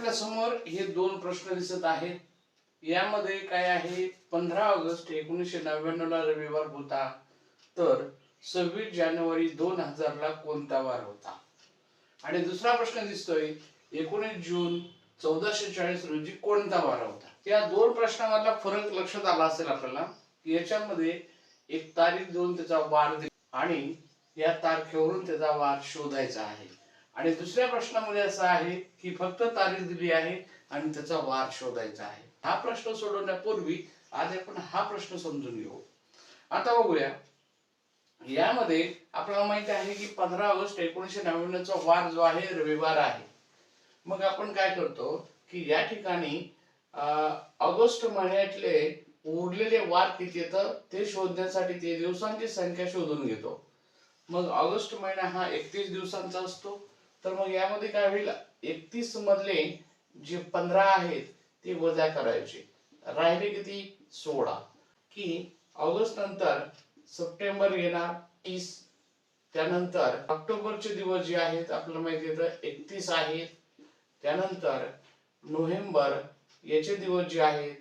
आपल्यासमोर हे दोन प्रश्न दिसत आहेत. यामध्ये काय आहे? पंधरा ऑगस्ट एकोणीसशे नव्याण्णव ला रविवार होता. तर सव्वीस जानेवारी दोन हजार ला कोणता वार होता? आणि दुसरा प्रश्न दिसतोय एकोणीस जून चौदाशे चाळीस रोजी कोणता वार होता? या दोन प्रश्नामधला फरक लक्षात आला असेल आपल्याला याच्यामध्ये एक तारीख देऊन त्याचा वार आणि या तारखेवरून त्याचा वार शोधायचा आहे. आणि दुसऱ्या प्रश्नामध्ये असं आहे की फक्त तारीख दिली आहे आणि त्याचा वार शोधायचा आहे. हा प्रश्न सोडवण्यापूर्वी आज आपण हा प्रश्न समजून घेऊ. आता बघूया. यामध्ये आपल्याला माहिती आहे की पंधरा ऑगस्ट एकोणीशे नव्याण्णवचा वार जो आहे रविवार आहे. मग आपण काय करतो की या ठिकाणी ऑगस्ट महिन्यातले उरलेले वार किती येतं ते शोधण्यासाठी ते दिवसांची संख्या शोधून घेतो. मग ऑगस्ट महिना हा एकतीस दिवसांचा असतो. तर मग यामध्ये काय होईल? एकतीस मधले जे पंधरा आहेत ते वजा करायचे. राहिले किती? सोळा. की ऑगस्ट नंतर सप्टेंबर येणार तीस. त्यानंतर ऑक्टोबरचे दिवस जे आहेत आपल्याला माहिती येतं एकतीस आहेत. त्यानंतर नोव्हेंबर याचे दिवस जे आहेत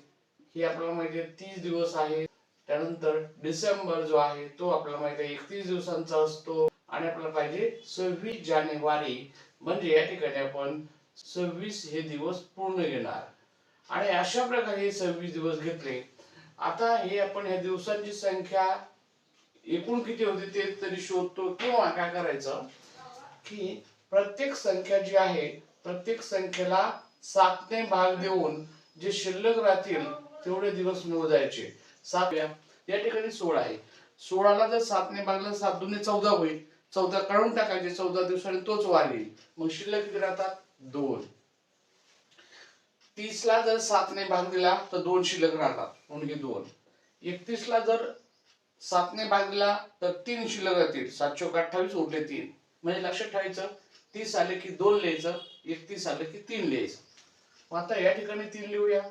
हे आपल्याला माहिती आहे तीस दिवस आहेत. त्यानंतर डिसेंबर जो आहे तो आपल्याला माहिती आहे एकतीस दिवसांचा असतो. आणि आपल्याला पाहिजे सव्वीस जानेवारी. म्हणजे या ठिकाणी आपण सव्वीस हे दिवस पूर्ण घेणार. आणि अशा प्रकारे हे सव्वीस दिवस घेतले. आता हे आपण ह्या दिवसांची संख्या एकूण किती होती ते तरी शोधतो किंवा काय करायचं? की प्रत्येक संख्या जी आहे प्रत्येक संख्येला सातने भाग देऊन जे शिल्लक राहतील तेवढे दिवस मोजायचे. सात या या ठिकाणी सोळा आहे. सोळाला जर सातने भागला सात दुने चौदा होईल. चौदा काढून टाकायचे चौदा दिवसांनी तोच वार येईल मग शिल्लक किती राहतात? दोन. तीसला जर सातने भाग दिला तर दोन शिल्लक राहतात. म्हणजे दोन. एकतीस ला जर सातने भाग दिला तर तीन शिल्लक राहतील. सातशे अठ्ठावीस उरले तीन. म्हणजे लक्षात ठेवायचं तीस आले की दोन लिहायचं एकतीस आले की तीन लिहायचं. मग आता या ठिकाणी तीन लिहूया.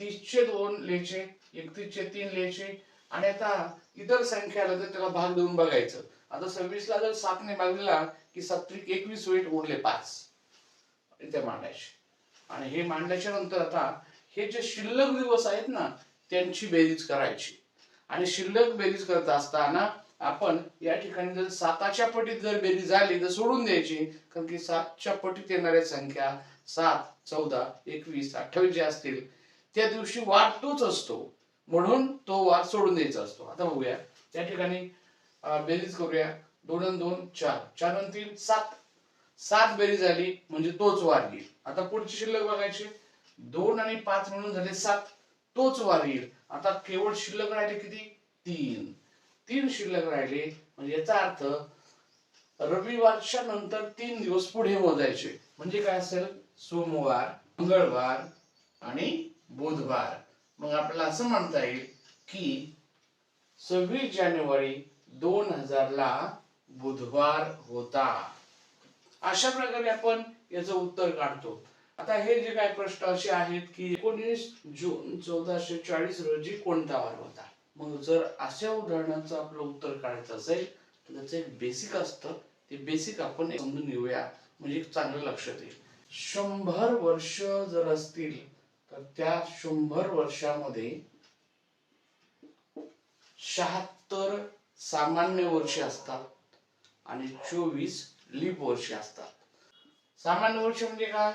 तीसचे दोन लिहायचे एकतीसचे तीन लिहायचे. आणि आता इतर संख्या आल्या तर त्याला भाग देऊन बघायचं. आता सव्वीसला जर सातने भाग की सत्रिक एकवीस होईल उरले पाच. ते मांडायचे. आणि हे मांडल्याच्या नंतर आता हे जे शिल्लक दिवस आहेत ना त्यांची बेरीज करायची. आणि शिल्लक बेरीज करत असताना आपण या ठिकाणी जर साताच्या पटीत जर बेरीज झाली तर सोडून द्यायची. कारण की सातच्या पटीत येणाऱ्या संख्या सात चौदा एकवीस अठ्ठावीस ज्या असतील त्या दिवशी वार तोच असतो. म्हणून तो वार सोडून द्यायचा असतो. आता बघूया. त्या ठिकाणी बेरीज करूया. दोन आणि दोन चार. चार आणि तीन सात. सात बेरीज झाली म्हणजे तोच वार येईल आता पुढची शिल्लक बघायची. दोन आणि पाच म्हणून झाले सात. तोच वार येईल आता केवळ शिल्लक राहिले किती? तीन. तीन शिल्लक राहिले म्हणजे याचा अर्थ रविवारच्या नंतर तीन दिवस पुढे मोजायचे. म्हणजे काय असेल? सोमवार मंगळवार आणि बुधवार. मग आपल्याला असं म्हणता येईल की सव्वीस जानेवारी दोन हजारला बुधवार होता. अशा प्रकारे आपण याचं उत्तर काढतो. आता हे जे काय प्रश्न असे आहेत की एकोणीस जून चौदाशे चाळीस रोजी कोणता वार होता? मग जर अशा उदाहरणाचं आपलं उत्तर काढायचं असेल तर त्याचं एक बेसिक असतं. ते बेसिक आपण समजून घेऊया. म्हणजे चांगलं लक्षात येईल शंभर वर्ष जर असतील तर त्या शंभर वर्षामध्ये शहात्तर सामान्य वर्षे असतात आणि चोवीस लीप वर्षे असतात. सामान्य वर्ष म्हणजे काय?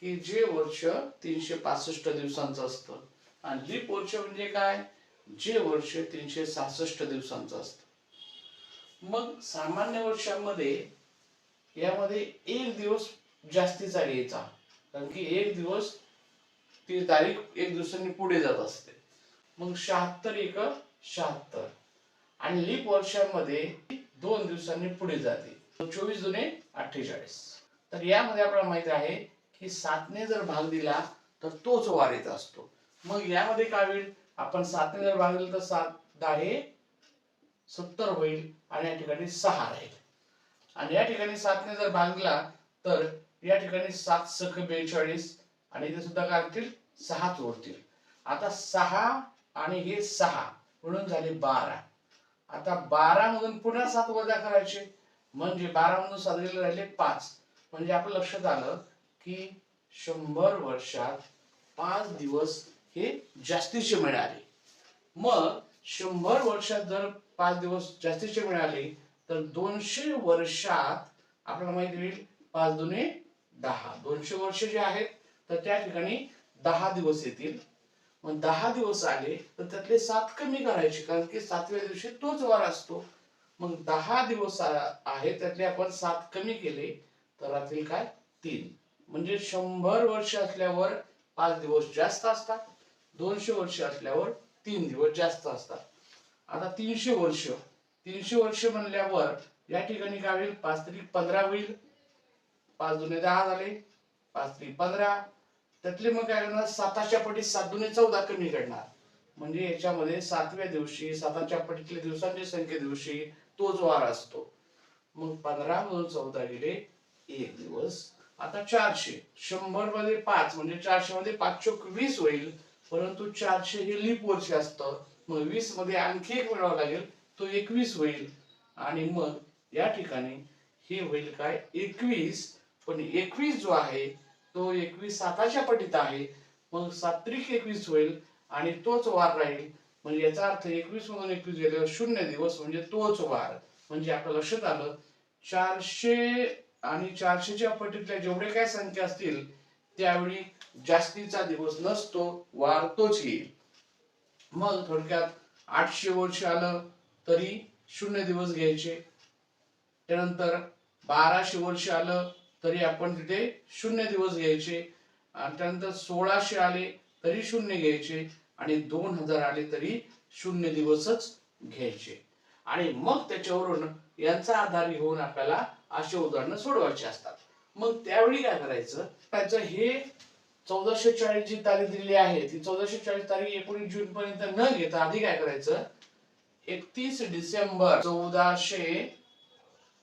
की जे वर्ष तीनशे पासष्ट दिवसांचं असतं आणि लीप वर्ष म्हणजे काय? जे वर्ष तीनशे सहासष्ट दिवसांचं असतं. मग सामान्य वर्षामध्ये यामध्ये एक दिवस जास्तीचा घ्यायचा. कारण की एक दिवस ती तारीख एक दिवसांनी पुढे जात असते. मग शहात्तर एक शहात्तर. आणि लीप वर्षामध्ये दोन दिवसांनी पुढे जाते. चोवीस जुने अठ्ठेचाळीस. तर यामध्ये आपल्याला माहीत आहे की सातने जर भाग दिला तर तोच वार असतो. मग यामध्ये काय होईल? आपण सातने जर भाग दिला तर सात दहा सत्तर होईल आणि या ठिकाणी सहा राहील. आणि या ठिकाणी सातने जर भाग दिला तर या ठिकाणी सात सख बेचाळीस आणि इथे सुद्धा काय होतील? सहाच उरतील आता सहा आणि हे सहा म्हणून झाले बारा. आता बारा मधून पुन्हा सात वजा करायचे. म्हणजे बारा मधून सात गेले राहिले पाच. म्हणजे आपलं लक्षात आलं की शंभर वर्षात पाच दिवस हे जास्तीचे मिळाले. मग शंभर वर्षात जर पाच दिवस जास्तीचे मिळाले तर दोनशे वर्षात आपल्याला माहिती होईल पाच दुने दहा. दोनशे वर्ष जे आहेत तर त्या ठिकाणी दहा दिवस येतील. मग दहा दिवस आले तर त्यातले सात कमी करायचे कारण की सातव्या दिवशी तोच वार असतो. मग दहा दिवस आहे त्यातले आपण सात कमी केले तर राहतील काय? तीन. म्हणजे शंभर वर्ष असल्यावर पाच दिवस जास्त असतात दोनशे वर्ष असल्यावर तीन दिवस जास्त असतात. आता तीनशे वर्ष तीनशे वर्ष म्हणल्यावर या ठिकाणी काय होईल? पाच तरी पंधरा होईल. पाच जुने दहा झाले पाच तरी पंधरा त्यातले मग काय करणार? साताच्या पटीत सात दुने चौदा कमी करणार म्हणजे याच्यामध्ये सातव्या दिवशी साताच्या पटीतल्या दिवसांच्या संख्ये दिवशी तोच वार असतो. मग पंधरा मधून चौदा गेले एक दिवस. आता चारशे. शंभरमध्ये पाच म्हणजे चारशे मध्ये पाचशे वीस होईल. परंतु चारशे हे लिप वर्ष असतं. मग वीसमध्ये आणखी एक मिळावा लागेल तो एकवीस होईल. आणि मग या ठिकाणी हे होईल काय? एकवीस. पण एकवीस जो आहे तो एकवीस साताच्या पटीत आहे. मग सात्रिक एकवीस होईल आणि तोच वार राहील. म्हणजे याचा अर्थ एकवीस मधून एकवीस गेल्यावर शून्य दिवस म्हणजे तोच वार. म्हणजे आपल्या लक्षात आलं चारशे आणि चारशेच्या पटीतल्या जेवढे काय संख्या असतील त्यावेळी जास्तीचा दिवस नसतो वार तोच येईल. मग थोडक्यात आठशे वर्ष आलं तरी शून्य दिवस घ्यायचे. त्यानंतर बाराशे वर्ष आलं तरी आपण तिथे शून्य दिवस घ्यायचे. आणि त्यानंतर सोळाशे आले तरी शून्य घ्यायचे. आणि दोन हजार आले तरी शून्य दिवसच घ्यायचे. आणि मग त्याच्यावरून यांचा आधार घेऊन आपल्याला अशी उदाहरणं सोडवायची असतात. मग त्यावेळी काय करायचं? त्याचं हे चौदाशे चाळीस जी तारीख दिलेली आहे ती चौदाशे चाळीस तारीख एकोणीस जून पर्यंत न घेता आधी काय करायचं? एकतीस डिसेंबर चौदाशे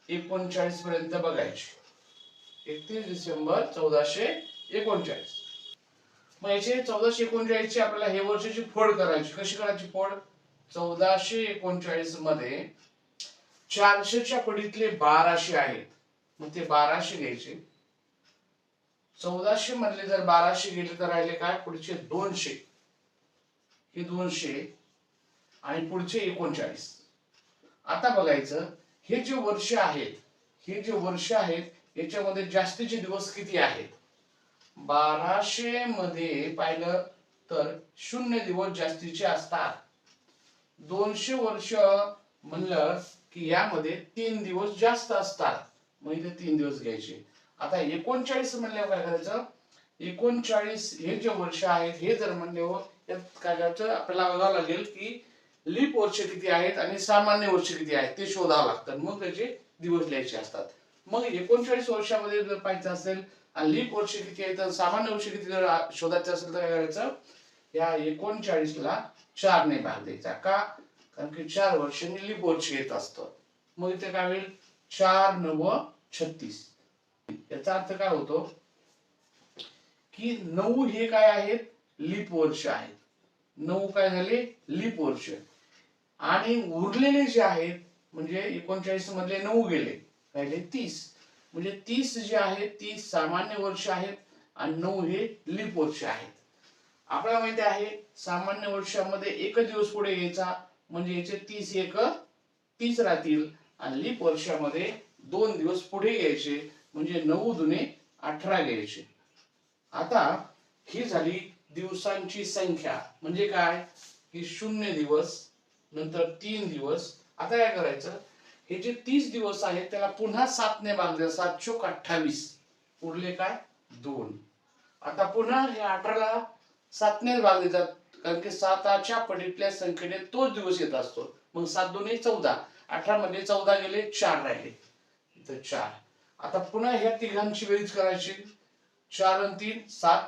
एकोणचाळीस पर्यंत बघायची. एकतीस डिसेंबर चौदाशे एकोणचाळीस. मग याचे चौदाशे एकोणचाळीस ची आपल्याला हे वर्षाची फोड करायची कशी करायची फोड? चौदाशे एकोणचाळीसमध्ये चारशेच्या पडीतले बाराशे आहेत. मग ते बाराशे घ्यायचे. चौदाशे मधले जर बाराशे गेले तर राहिले काय? पुढचे दोनशे. हे दोनशे आणि पुढचे एकोणचाळीस. आता बघायचं हे जे वर्ष आहेत हे जे वर्ष आहेत याच्यामध्ये जास्तीचे दिवस किती आहेत? बाराशे मध्ये पाहिलं तर शून्य दिवस जास्तीचे असतात. दोनशे वर्ष म्हणलं की यामध्ये तीन दिवस जास्त असतात. मग इथे तीन दिवस घ्यायचे. आता एकोणचाळीस म्हणल्यावर काय करायचं? एकोणचाळीस हे जे वर्ष आहेत हे जर म्हणल्यावर यात काय करायचं? आपल्याला बघावं लागेल की लीप वर्ष किती आहेत आणि सामान्य वर्ष किती आहेत ते शोधावं लागतात मग त्याचे दिवस लिहायचे असतात. मग एकोणचाळीस वर्षामध्ये जर पाहायचं असेल लीप वर्ष किती तर सामान्य वर्ष किती जर शोधायचं असेल तर काय करायचं? या एकोणचाळीस ला चार ने भाग द्यायचा. का? कारण की चार वर्षांनी लीप वर्ष येत असतं. मग इथे काय होईल? चार नव छत्तीस. याचा अर्थ काय होतो? की नऊ हे काय आहेत? लीप वर्ष आहेत. नऊ काय झाले? लीप वर्ष. आणि उरलेले जे आहेत म्हणजे एकोणचाळीस मधले नऊ गेले. राहिले तीस. म्हणजे तीस जे आहेत ती सामान्य वर्ष आहेत आणि नऊ हे लीप वर्ष आहेत. आपल्याला माहिती आहे सामान्य वर्षामध्ये एक दिवस पुढे यायचा म्हणजे याचे तीस एक तीस राहतील. आणि लीप वर्षामध्ये दोन दिवस पुढे यायचे म्हणजे नऊ दुने अठरा घ्यायचे आता ही झाली दिवसांची संख्या. म्हणजे काय? की शून्य दिवस नंतर तीन दिवस. आता काय करायचं? हे जे तीस दिवस आहेत त्याला पुन्हा सातने भागले सात चोक अठ्ठावीस. उरले काय? दोन. आता पुन्हा हे अठराला सातने भाग देतात कारण की साताच्या पडीतल्या संख्येने तोच दिवस येत असतो. मग सात दोन्ही चौदा. अठरा मध्ये चौदा गेले चार राहिले. तर चार. आता पुन्हा ह्या तिघांची बेरीज करायची. चार आणि तीन सात.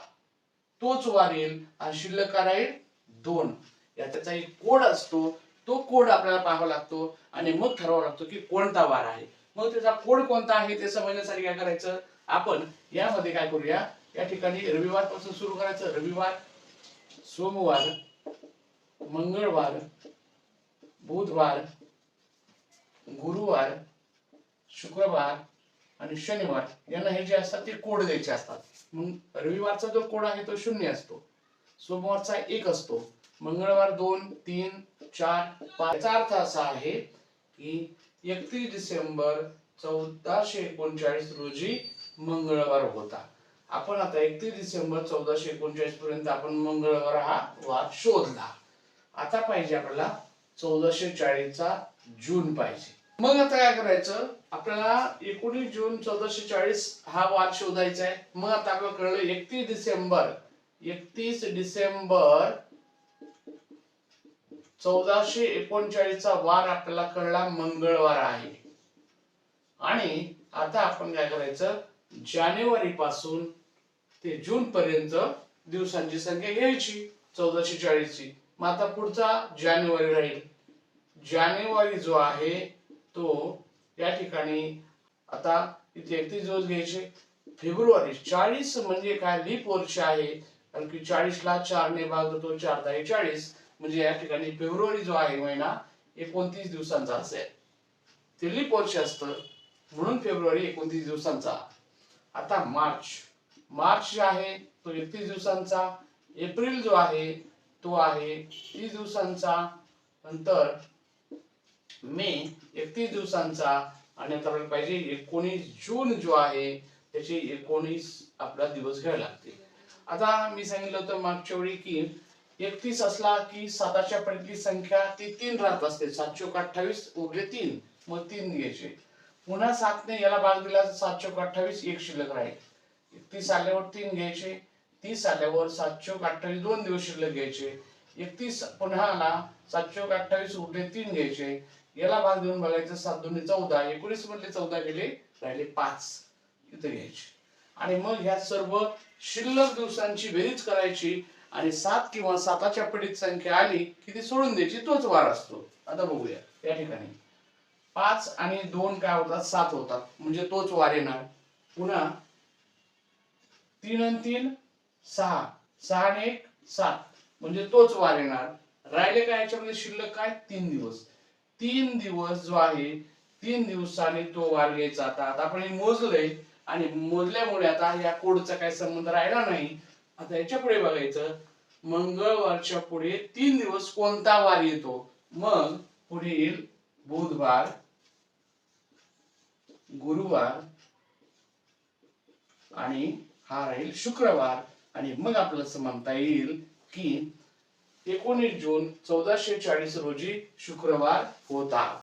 तोच वार येईल आणि शिल्लक काय राहील? दोन. या त्याचा एक कोड असतो. तो कोड आपल्याला पाहावा लागतो आणि मग ठरवावा लागतो की कोणता वार आहे. मग त्याचा कोड कोणता आहे ते समजण्यासाठी काय करायचं? आपण यामध्ये काय करूया? या ठिकाणी रविवारपासून सुरू करायचं. रविवार सोमवार मंगळवार बुधवार गुरुवार शुक्रवार आणि शनिवार यांना हे जे असतात ते कोड द्यायचे असतात. मग रविवारचा जो कोड आहे तो शून्य असतो. सोमवारचा एक असतो. मंगळवार दोन तीन चार पाच याचा अर्थ असा आहे की एकतीस डिसेंबर चौदाशे एकोणचाळीस रोजी मंगळवार होता. आपण आता एकतीस डिसेंबर चौदाशे एकोणचाळीस पर्यंत आपण मंगळवार हा वार शोधला. आता पाहिजे आपल्याला चौदाशे चाळीसचा जून पाहिजे. मग आता काय करायचं? आपल्याला एकोणीस जून चौदाशे चाळीस हा वार शोधायचा आहे. मग आता आपल्याला कळलं एकतीस डिसेंबर. एकतीस डिसेंबर चौदाशे एकोणचाळीसचा वार आपल्याला कळला मंगळवार आहे. आणि आता आपण काय करायचं? जानेवारी पासून ते जून पर्यंत दिवसांची संख्या घ्यायची चौदाशे चाळीसची. मग आता पुढचा जानेवारी राहील. जानेवारी जो आहे तो या ठिकाणी आता इथे एकतीस दिवस घ्यायचे. फेब्रुवारी चाळीस म्हणजे काय? लीप वर्ष आहे. कारण की चाळीसला चारने भाग होतो चार दहा चाळीस. म्हणजे या ठिकाणी फेब्रुवारी जो आहे महिना एकोणतीस दिवसांचा असेल. ते लीप वर्ष असतं. म्हणून फेब्रुवारी एकोणतीस दिवसांचा. आता मार्च. मार्च जो आहे तो एकतीस दिवसांचा. एप्रिल जो आहे तो आहे तीस दिवसांचा. नंतर मे एकतीस दिवसांचा. आणि आता आपल्याला पाहिजे एकोणीस जून जो आहे त्याचे एकोणीस आपला दिवस घ्यावे लागतील. आता मी सांगितलं होतं मागच्या वेळी की एकतीस असला की साताच्या पडीतली संख्या ती तीन राहत असते. सातशे अठ्ठावीस उरले तीन मग तीन घ्यायचे. पुन्हा सातने याला भाग दिला सातशे सात अठ्ठावीस एक शिल्लक राहील. एकतीस आल्यावर तीन घ्यायचे. तीस आल्यावर सातशे अठ्ठावीस दोन दिवस शिल्लक घ्यायचे. एकतीस पुन्हा आला सातशे अठ्ठावीस उरले तीन घ्यायचे. याला भाग देऊन बघायचं सात दोन्ही चौदा एकोणीस मधले चौदा गेले राहिले पाच. इथे घ्यायचे. आणि मग ह्या सर्व शिल्लक दिवसांची बेरीज करायची. आणि सात किंवा साताच्या पटीत संख्या आली की ती सोडून द्यायची तोच वार असतो. आता बघूया. या ठिकाणी. पाच आणि दोन काय होतात? सात होतात. म्हणजे तोच वार येणार. पुन्हा तीन आणि तीन सहा. सहा आणि एक सात. म्हणजे तोच वार येणार. राहिले काय याच्यामध्ये शिल्लक काय? तीन दिवस. तीन दिवस जो आहे तीन दिवसाने तो वार घ्यायचा. आता आपण हे मोजलंय आणि मोजल्यामुळे आता या कोडचा काही संबंध राहिला नाही. आता याच्यापुढे बघायचं मंगळवारच्या पुढे तीन दिवस कोणता वार येतो? मग पुढे येईल बुधवार गुरुवार आणि हा राहील शुक्रवार. आणि मग आपल्याला असं म्हणता येईल की एकोणीस जून चौदाशे चाळीस रोजी शुक्रवार होता.